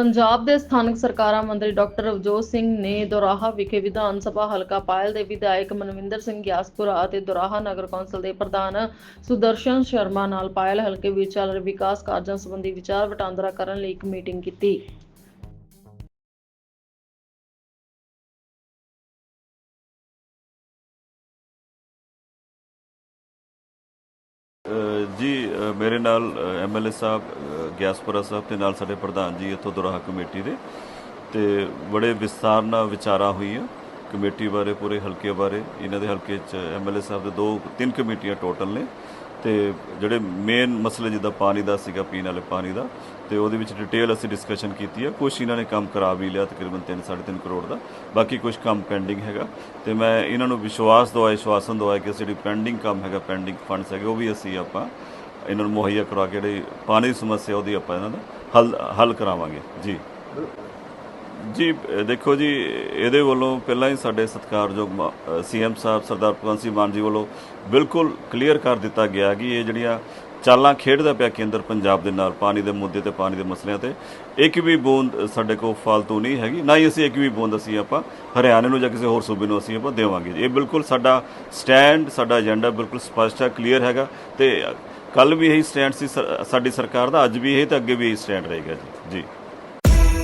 ਪੰਜਾਬ ਦੇ ਸਥਾਨਕ ਸਰਕਾਰਾਂ ਮੰਤਰੀ ਡਾਕਟਰ ਅਵਜੋਤ ਸਿੰਘ ਨੇ ਦੋਰਾਹਾ ਵਿਖੇ ਵਿਧਾਨ ਸਭਾ ਹਲਕਾ ਪਾਇਲ ਦੇ ਵਿਧਾਇਕ ਮਨਵਿੰਦਰ ਸਿੰਘ ਗਿਆਸਪੁਰਾ ਅਤੇ ਦੋਰਾਹਾ ਨਗਰ ਕੌਂਸਲ ਦੇ ਪ੍ਰਧਾਨ ਸੁਦਰਸ਼ਨ ਸ਼ਰਮਾ ਨਾਲ ਪਾਇਲ ਹਲਕੇ ਵਿੱਚ ਚੱਲ ਰਹੇ ਵਿਕਾਸ ਕਾਰਜਾਂ ਸੰਬੰਧੀ ਵਿਚਾਰ ਵਟਾਂਦਰਾ ਕਰਨ ਲਈ ਇੱਕ ਮੀਟਿੰਗ ਕੀਤੀ। ਜੀ ਮੇਰੇ ਨਾਲ ਐਮਐਲਏ ਸਾਹਿਬ ਗਿਆਸਪੁਰਾ ਸਾਹਿਬ ਤੇ ਨਾਲ ਸਾਡੇ ਪ੍ਰਧਾਨ ਜੀ ਇੱਥੋਂ ਦੁਰਾਹਾ ਕਮੇਟੀ ਦੇ ਤੇ ਬੜੇ ਵਿਸਥਾਰ ਨਾਲ ਵਿਚਾਰਾਂ ਹੋਈਆਂ। ਕਮੇਟੀ ਬਾਰੇ, ਪੂਰੇ ਹਲਕੇ ਬਾਰੇ, ਇਹਨਾਂ ਦੇ ਹਲਕੇ 'ਚ ਐਮਐਲਏ ਸਾਹਿਬ ਦੇ ਦੋ, ਤਿੰਨ ਕਮੇਟੀਆਂ ਟੋਟਲ ਨੇ। ਤੇ ਜਿਹੜੇ ਮੇਨ ਮਸਲੇ ਜਿੱਦਾਂ ਪਾਣੀ ਦਾ ਸੀਗਾ, ਪੀਣ ਵਾਲੇ ਪਾਣੀ ਦਾ, ਤੇ ਉਹਦੇ ਵਿੱਚ ਡਿਟੇਲ ਅਸੀਂ ਡਿਸਕਸ਼ਨ ਕੀਤੀ ਹੈ। ਕੁਝ ਇਹਨਾਂ ਨੇ ਕੰਮ ਕਰਾ ਵੀ ਲਿਆ, ਤਕਰੀਬਨ 3.5 ਕਰੋੜ ਦਾ। ਬਾਕੀ ਕੁਝ ਕੰਮ ਪੈਂਡਿੰਗ ਹੈਗਾ। ਤੇ ਮੈਂ ਇਹਨਾਂ ਨੂੰ ਵਿਸ਼ਵਾਸ ਦਵਾਇਆ ਸ਼ਵਾਸਨ ਦਵਾਇਆ ਕਿ ਅਸੀਂ ਜਿਹੜੀ ਪੈਂਡਿੰਗ ਕੰਮ ਹੈਗਾ ਪੈਂਡਿੰਗ ਫੰਡਸ ਹੈਗੇ, ਉਹ ਵੀ ਅਸੀਂ ਆਪਾਂ ਇਹਨਾਂ ਨੂੰ ਮੁਹੱਈਆ ਕਰਵਾ ਕੇ ਜਿਹੜੀ ਪਾਣੀ ਦੀ ਸਮੱਸਿਆ ਉਹਦੀ ਆਪਾਂ ਇਹਨਾਂ ਦਾ ਹੱਲ ਹੱਲ ਕਰਾਵਾਂਗੇ। ਜੀ। ਜੀ, ਦੇਖੋ ਜੀ, ਇਹਦੇ ਵੱਲੋਂ ਪਹਿਲਾਂ ਹੀ ਸਾਡੇ ਸਤਿਕਾਰਯੋਗ ਸੀਐਮ ਸਾਹਿਬ ਸਰਦਾਰ ਭਗਵੰਤ ਸਿੰਘ ਮਾਨ ਜੀ ਵੱਲੋਂ ਬਿਲਕੁਲ ਕਲੀਅਰ ਕਰ ਦਿੱਤਾ ਗਿਆ ਕਿ ਇਹ ਜਿਹੜੀਆਂ ਚਾਲਾਂ ਖੇਡਦਾ ਪਿਆ ਕੇਂਦਰ ਪੰਜਾਬ ਦੇ ਨਾਲ, ਪਾਣੀ ਦੇ ਮੁੱਦੇ ਤੇ, ਪਾਣੀ ਦੇ ਮਸਲਿਆਂ ਤੇ, ਇੱਕ ਵੀ ਬੂੰਦ ਸਾਡੇ ਕੋਲ ਫालतू ਨਹੀਂ ਹੈਗੀ। ਨਾ ਹੀ ਅਸੀਂ ਇੱਕ ਵੀ ਬੂੰਦ ਅਸੀਂ ਆਪਾਂ ਹਰਿਆਣੇ ਨੂੰ ਜਾਂ ਕਿਸੇ ਹੋਰ ਸੂਬੇ ਨੂੰ ਅਸੀਂ ਆਪਾਂ ਦੇਵਾਂਗੇ ਜੀ। ਇਹ ਬਿਲਕੁਲ ਸਾਡਾ ਸਟੈਂਡ, ਸਾਡਾ ਏਜੰਡਾ ਬਿਲਕੁਲ ਸਪਸ਼ਟ ਹੈ, ਕਲੀਅਰ ਹੈਗਾ ਤੇ ਕੱਲ ਵੀ ਇਹੀ ਸਟੈਂਡ ਸੀ ਸਰ- ਸਾਡੀ ਸਰਕਾਰ ਦਾ, ਅੱਜ ਵੀ ਇਹ ਤੇ ਅੱਗੇ ਵੀ ਇਹੀ ਸਟੈਂਡ ਰਹੇਗਾ ਜੀ। ਜੀ।